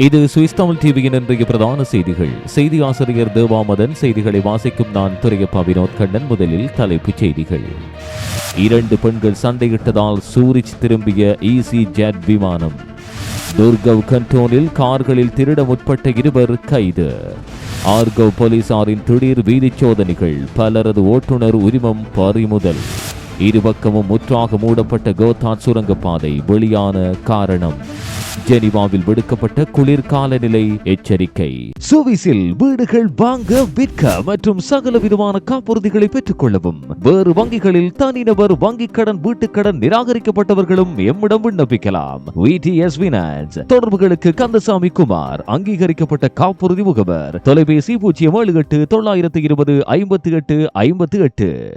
இது சுவிஸ் தமிழ் டிவியின் இன்றைய பிரதான செய்திகள். செய்தி ஆசிரியர் தேவாமதன் செய்திகளை வாசிக்கும் நான் துரையப்பா வினோத் கண்ணன். முதலில் தலைப்புச் செய்திகள். இரண்டு பெண்கள் சண்டையிட்டதால் சூரிச் திரும்பிய இசி ஜெட் விமானம். துர்கவ் கண்டோனில் கார்களில் திருட முற்பட்ட இருவர் கைது. ஆர்கவ் போலீசாரின் திடீர் வீதிச் சோதனைகள் பலரது ஓட்டுநர் உரிமம் பறிமுதல். இருபக்கமும் முற்றாக மூடப்பட்ட கோத்தாட் சுரங்கப்பாதை வெளியான காரணம். ஜெனிவாவில் விடுக்கப்பட்ட குளிர்கால நிலை எச்சரிக்கை. சுவிசில் வீடுகள் வாங்க விற்க மற்றும் சகல விதமான காப்புறுதிகளை பெற்றுக் கொள்ளவும் வேறு வங்கிகளில் தனிநபர் வங்கிக் கடன் வீட்டுக்கடன் நிராகரிக்கப்பட்டவர்களும் எம்மிடம் விண்ணப்பிக்கலாம். தொடர்புகளுக்கு கந்தசாமி குமார் அங்கீகரிக்கப்பட்ட காப்புறுதி முகவர். தொலைபேசி பூஜ்ஜியம் ஏழு எட்டு தொள்ளாயிரத்து இருபது ஐம்பத்தி எட்டு ஐம்பத்தி எட்டு.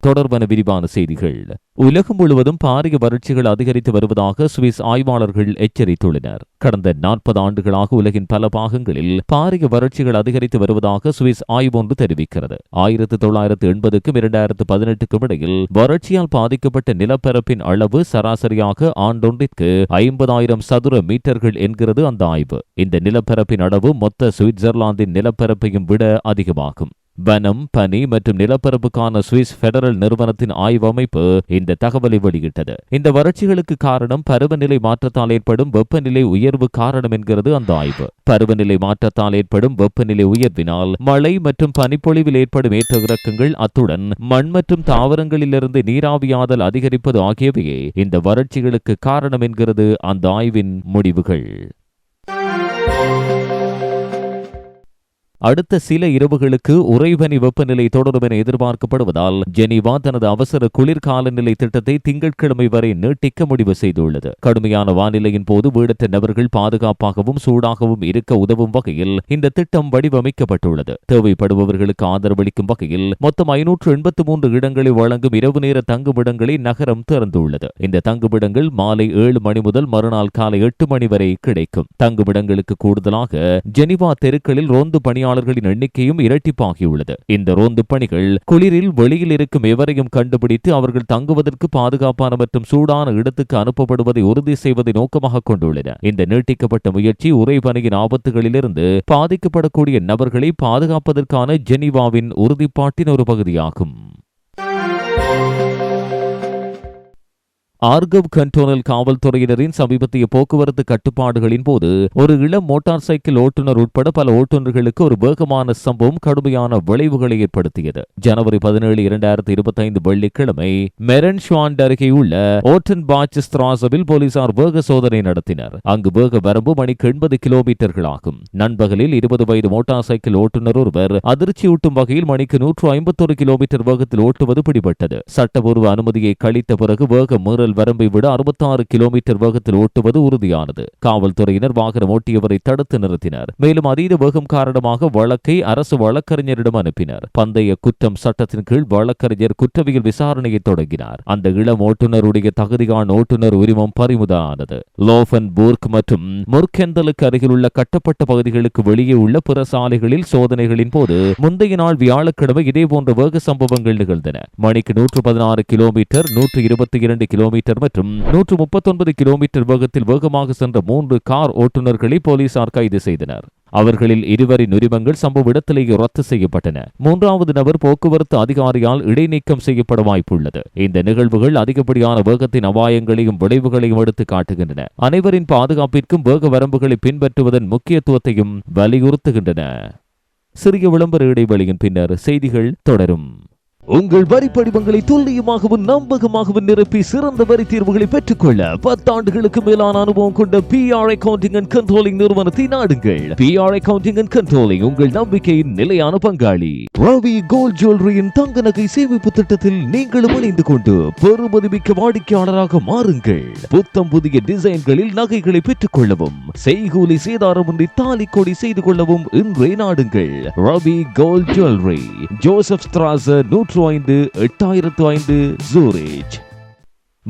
தொடர்பான விரிவான செய்திகள். உலகம் முழுவதும் பாரிய வறட்சிகள் அதிகரித்து வருவதாக சுவிஸ் ஆய்வாளர்கள் எச்சரித்துள்ளனர். கடந்த நாற்பது ஆண்டுகளாக உலகின் பல பாகங்களில் பாரிய வறட்சிகள் அதிகரித்து வருவதாக சுவிஸ் ஆய்வொன்று தெரிவிக்கிறது. ஆயிரத்தி தொள்ளாயிரத்து எண்பதுக்கும் இரண்டாயிரத்து பதினெட்டுக்கும் இடையில் வறட்சியால் பாதிக்கப்பட்ட நிலப்பரப்பின் அளவு சராசரியாக ஆண்டொன்றிற்கு ஐம்பதாயிரம் சதுர மீட்டர்கள் என்கிறது அந்த ஆய்வு. இந்த நிலப்பரப்பின் அளவு மொத்த சுவிட்சர்லாந்தின் நிலப்பரப்பையும் விட அதிகமாகும். வனம் பனி மற்றும் நிலப்பரப்புக்கான சுவிஸ் பெடரல் நிறுவனத்தின் ஆய்வு அமைப்பு இந்த தகவலை வெளியிட்டது. இந்த வறட்சிகளுக்கு காரணம் பருவநிலை மாற்றத்தால் ஏற்படும் வெப்பநிலை உயர்வு காரணம் என்கிறது அந்த ஆய்வு. பருவநிலை மாற்றத்தால் ஏற்படும் வெப்பநிலை உயர்வினால் மழை மற்றும் பனிப்பொழிவில் ஏற்படும் ஏற்ற இறக்கங்கள் அத்துடன் மண் மற்றும் தாவரங்களிலிருந்து நீராவியாதல் அதிகரிப்பது ஆகியவையே இந்த வறட்சிகளுக்கு காரணம் என்கிறது அந்த ஆய்வின் முடிவுகள். அடுத்த சில இரவுகளுக்கு உறைபனி வெப்பநிலை தொடரும் என எதிர்பார்க்கப்படுவதால் ஜெனீவா தனது அவசர குளிர்கால நிலை திட்டத்தை திங்கட்கிழமை வரை நீட்டிக்க முடிவு செய்துள்ளது. கடுமையான வானிலையின் போது வீடற்ற நபர்கள் பாதுகாப்பாகவும் சூடாகவும் இருக்க உதவும் வகையில் இந்த திட்டம் வடிவமைக்கப்பட்டுள்ளது. தேவைப்படுபவர்களுக்கு ஆதரவளிக்கும் வகையில் மொத்தம் ஐநூற்று எண்பத்தி மூன்று இடங்களை வழங்கும் இரவு நேர தங்குமிடங்களை நகரம் திறந்துள்ளது. இந்த தங்குமிடங்கள் மாலை ஏழு மணி முதல் மறுநாள் காலை எட்டு மணி வரை கிடைக்கும். தங்குமிடங்களுக்கு கூடுதலாக ஜெனிவா தெருக்களில் ரோந்து பணியாளர் பணியாளர்களின் எண்ணிக்கையும் இரட்டிப்பாகியுள்ளது. இந்த ரோந்து பணிகள் குளிரில் வெளியில் இருக்கும் எவரையும் கண்டுபிடித்து அவர்கள் தங்குவதற்கு பாதுகாப்பான மற்றும் சூடான இடத்துக்கு அனுப்பப்படுவதை உறுதி செய்வதை நோக்கமாக கொண்டுள்ளன. இந்த நீட்டிக்கப்பட்ட முயற்சி உறைபனியின் ஆபத்துகளிலிருந்து பாதிக்கப்படக்கூடிய நபர்களை பாதுகாப்பதற்கான ஜெனீவாவின் உறுதிப்பாட்டின் ஒரு பகுதியாகும். ஆர்கவ் கண்டோனல் காவல்துறையினரின் சமீபத்திய போக்குவரத்து கட்டுப்பாடுகளின் போது ஒரு இளம் மோட்டார் சைக்கிள் ஓட்டுநர் உட்பட பல ஓட்டுநர்களுக்கு ஒரு வேகமான சம்பவம் கடுமையான விளைவுகளை ஏற்படுத்தியது. ஜனவரி பதினேழு இரண்டாயிரத்தி இருபத்தி ஐந்து வெள்ளிக்கிழமை மெரன் ஷுவாண்ட் அருகே உள்ள ஓட்டன் பாச் ஸ்திராசவில் போலீசார் வேக சோதனை நடத்தினர். அங்கு வேக வரம்பு மணிக்கு எண்பது கிலோமீட்டர்கள் ஆகும். நண்பகலில் இருபது வயது மோட்டார் சைக்கிள் ஓட்டுநர் ஒருவர் அதிர்ச்சியூட்டும் வகையில் மணிக்கு நூற்று ஐம்பத்தொரு கிலோமீட்டர் வேகத்தில் ஓட்டுவது பிடிபட்டது. சட்டபூர்வ அனுமதியை கழித்த பிறகு வேக மீறல் மீறல் வரம்பை விட அறுபத்தாறு கிலோமீட்டர் வேகத்தில் ஓட்டுவது உறுதியானது. காவல்துறையினர் வாகனம் ஓட்டியவரை தடுத்து நிறுத்தினர். மேலும் அதீத வேகம் காரணமாக வழக்கை அரசு வழக்கறிஞரிடம் அனுப்பினர். பந்தய குற்றம் சட்டத்தின் கீழ் வழக்கறிஞர் குற்றவியல் விசாரணையை தொடங்கினார். அந்த இளம் ஓட்டுநருடைய தகுதியான ஓட்டுநர் உரிமம் பறிமுதலானது. லோஃபன் பூர்க் மற்றும் முர்கெந்தலுக்கு அருகில் உள்ள கட்டப்பட்ட பகுதிகளுக்கு வெளியே உள்ள பிற சாலைகளில் சோதனைகளின் போது முந்தைய நாள் வியாழக்கிழமை இதேபோன்ற வேக சம்பவங்கள் நிகழ்ந்தன. மணிக்கு நூற்று பதினாறு கிலோமீட்டர் நூற்று இருபத்தி இரண்டு கிலோமீட்டர் கிலோமீட்டர் மற்றும் நூற்று முப்பத்தொன்பது கிலோமீட்டர் வேகத்தில் வேகமாக சென்ற மூன்று கார் ஓட்டுநர்களை போலீசார் கைது செய்தனர். அவர்களில் இருவரின் உரிமங்கள் சம்பவ இடத்திலேயே ரத்து செய்யப்பட்டன. மூன்றாவது நபர் போக்குவரத்து அதிகாரியால் இடைநீக்கம் செய்யப்பட வாய்ப்புள்ளது. இந்த நிகழ்வுகள் அதிகப்படியான வேகத்தின் அபாயங்களையும் விளைவுகளையும் எடுத்து காட்டுகின்றன. அனைவரின் பாதுகாப்பிற்கும் வேக வரம்புகளை பின்பற்றுவதன் முக்கியத்துவத்தையும் வலியுறுத்துகின்றன. சிறிய விளம்பர இடைவெளியின் பின்னர் செய்திகள் தொடரும். உங்கள் வரி படிவங்களை துல்லியமாகவும் நம்பகமாகவும் நிரப்பி சிறந்த வரி தீர்வுகளை பெற்றுக்கொள்ள பத்தாண்டுகளுக்கு மேலான அனுபவம் கொண்ட B R accounting and controlling நிறுவனத்தை நாடுங்கள். B R accounting and controlling உங்கள் நம்பிக்கையின் நிலையான பங்காளி. ரவி கோல்ட் ஜுவல்லரியின் தங்க நகை சேமிப்பு திட்டத்தில் நீங்களும் இணைந்து கொண்டு பெருமதிமிக்க வாடிக்கையாளராக மாறுங்கள். புத்தம் புதிய டிசைன்களில் நகைகளை பெற்றுக் கொள்ளவும் செய்கூலி சேதாரமின்றி தாலி கொடி செய்து கொள்ளவும் இன்றே நாடுங்கள். ரவி கோல்ட் ஜுவல்லரி ஜோசப் ஸ்திராச நூற்று ஐந்து எட்டாயிரத்து ஐந்து ஜூரேஜ்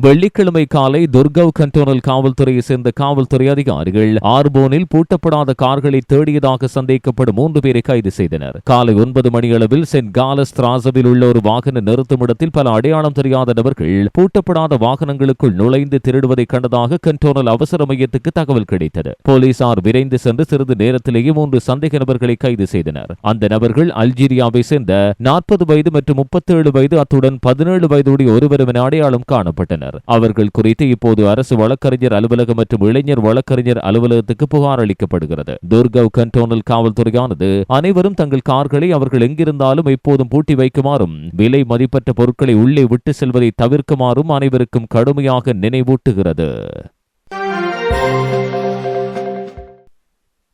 வெள்ளிக்கிழமை காலை துர்கவ் கண்டோனல் காவல்துறையை சேர்ந்த காவல்துறை அதிகாரிகள் ஆர்போனில் பூட்டப்படாத கார்களை தேடியதாக சந்தேகப்படும் மூன்று பேரை கைது செய்தனர். காலை ஒன்பது மணியளவில் சென்ட் காலஸ் திராசவில் உள்ள ஒரு வாகன நிறுத்துமிடத்தில் பல அடையாளம் தெரியாத நபர்கள் பூட்டப்படாத வாகனங்களுக்குள் நுழைந்து திருடுவதை கண்டதாக கண்டோனல் அவசர மையத்துக்கு தகவல் கிடைத்தது. போலீசார் விரைந்து சென்று சிறிது நேரத்திலேயே மூன்று சந்தேக நபர்களை கைது செய்தனர். அந்த நபர்கள் அல்ஜீரியாவை சேர்ந்த நாற்பது வயது மற்றும் முப்பத்தேழு வயது அத்துடன் பதினேழு வயதுடைய ஒருவரும் அடையாளம் காணப்பட்டனர். அவர்கள் குறித்து இப்போது அரசு வழக்கறிஞர் அலுவலகம் மற்றும் இளைஞர் வழக்கறிஞர் அலுவலகத்துக்கு புகார் அளிக்கப்படுகிறது. துர்கவ் கண்டோனல் காவல்துறையானது அனைவரும் தங்கள் கார்களை அவர்கள் எங்கிருந்தாலும் எப்போதும் பூட்டி வைக்குமாறும் விலை மதிப்பற்ற பொருட்களை உள்ளே விட்டு செல்வதை தவிர்க்குமாறும் அனைவருக்கும் கடுமையாக நினைவூட்டுகிறது.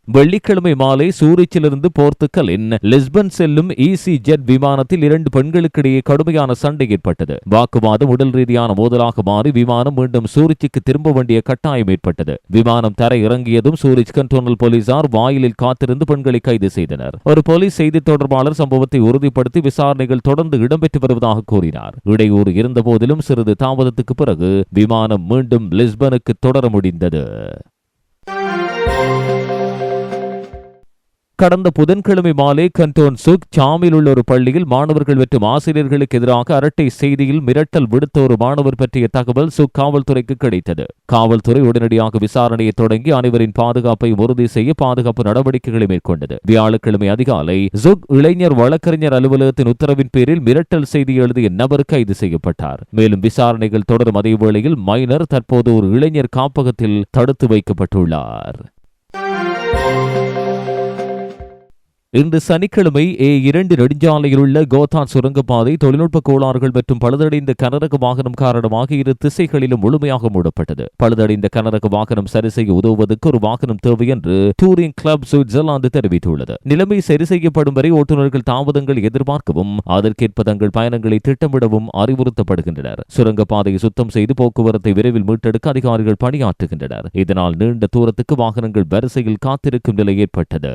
வெள்ளிக்கிழமை மாலை சூரிச்சிலிருந்து போர்த்துக்கலின் லிஸ்பன் செல்லும் இசி ஜெட் விமானத்தில் இரண்டு பெண்களுக்கிடையே கடுமையான சண்டை ஏற்பட்டது. வாக்குவாதம் உடல் ரீதியான மோதலாக மாறி விமானம் மீண்டும் சூரிச்சுக்கு திரும்ப வேண்டிய கட்டாயம் ஏற்பட்டது. விமானம் தரை இறங்கியதும் சூரிச் கண்டோனல் போலீசார் வாயிலில் காத்திருந்து பெண்களை கைது செய்தனர். ஒரு போலீஸ் செய்தி தொடர்பாளர் சம்பவத்தை உறுதிப்படுத்தி விசாரணைகள் தொடர்ந்து இடம்பெற்று வருவதாக கூறினார். இடையூறு இருந்த போதிலும் சிறிது தாமதத்துக்கு பிறகு விமானம் மீண்டும் லிஸ்பனுக்கு தொடர முடிந்தது. கடந்த புதன்கிழமை மாலை கண்டோன் சுக் சாமியில் உள்ள ஒரு பள்ளியில் மாணவர்கள் மற்றும் ஆசிரியர்களுக்கு எதிராக அரட்டை செய்தியில் மிரட்டல் விடுத்த ஒரு மாணவர் பற்றிய தகவல் சுக் காவல்துறைக்கு கிடைத்தது. காவல்துறை உடனடியாக விசாரணையை தொடங்கி அனைவரின் பாதுகாப்பை உறுதி செய்ய பாதுகாப்பு நடவடிக்கைகளை மேற்கொண்டது. வியாழக்கிழமை அதிகாலை சுக் இளைஞர் வழக்கறிஞர் அலுவலகத்தின் உத்தரவின் பேரில் மிரட்டல் செய்தி எழுதிய நபர் கைது செய்யப்பட்டார். மேலும் விசாரணைகள் தொடரும் அதே வேளையில் மைனர் தற்போது ஒரு இளைஞர் காப்பகத்தில் தடுத்து வைக்கப்பட்டுள்ளார். இன்று சனிக்கிழமை ஏ இரண்டு நெடுஞ்சாலையில் உள்ள கோதான் சுரங்கப்பாதை தொழில்நுட்ப கோளாறுகள் மற்றும் பழுதடைந்த கனரக வாகனம் காரணமாக இரு திசைகளிலும் முழுமையாக மூடப்பட்டது. பழுதடைந்த கனரக வாகனம் சரி செய்ய உதவுவதற்கு ஒரு வாகனம் தேவை என்று டூரிங் கிளப் சுவிட்சர்லாந்து தெரிவித்துள்ளது. நிலைமை சரி செய்யப்படும் வரை ஓட்டுநர்கள் தாமதங்கள் எதிர்பார்க்கவும் அதற்கேற்ப தங்கள் பயணங்களை திட்டமிடவும் அறிவுறுத்தப்படுகின்றனர். சுரங்கப்பாதையை சுத்தம் செய்து போக்குவரத்தை விரைவில் மீட்டெடுக்க அதிகாரிகள் பணியாற்றுகின்றனர். இதனால் நீண்ட தூரத்துக்கு வாகனங்கள் வரிசையில் காத்திருக்கும் நிலை ஏற்பட்டது.